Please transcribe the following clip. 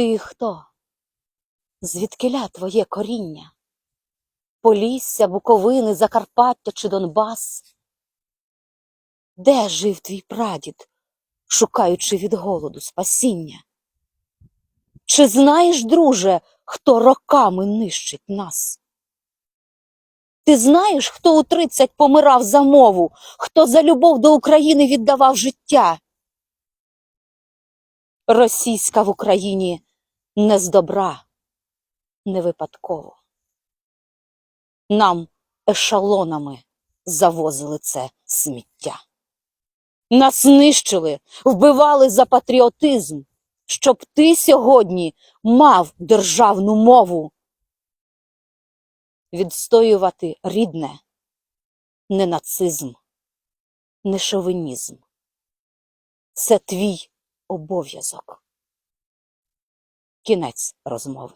Ти хто? Звідкиля твоє коріння? Полісся, Буковини, Закарпаття чи Донбас? Де жив твій прадід, шукаючи від голоду спасіння? Чи знаєш, друже, хто роками нищить нас? Ти знаєш, хто у тридцять помирав за мову, хто за любов до України віддавав життя? Російська в Україні не з добра, не випадково. Нам ешелонами завозили це сміття. Нас нищили, вбивали за патріотизм, щоб ти сьогодні мав державну мову. Відстоювати рідне не нацизм, не шовінізм. Це твій обов'язок. Кінець розмови.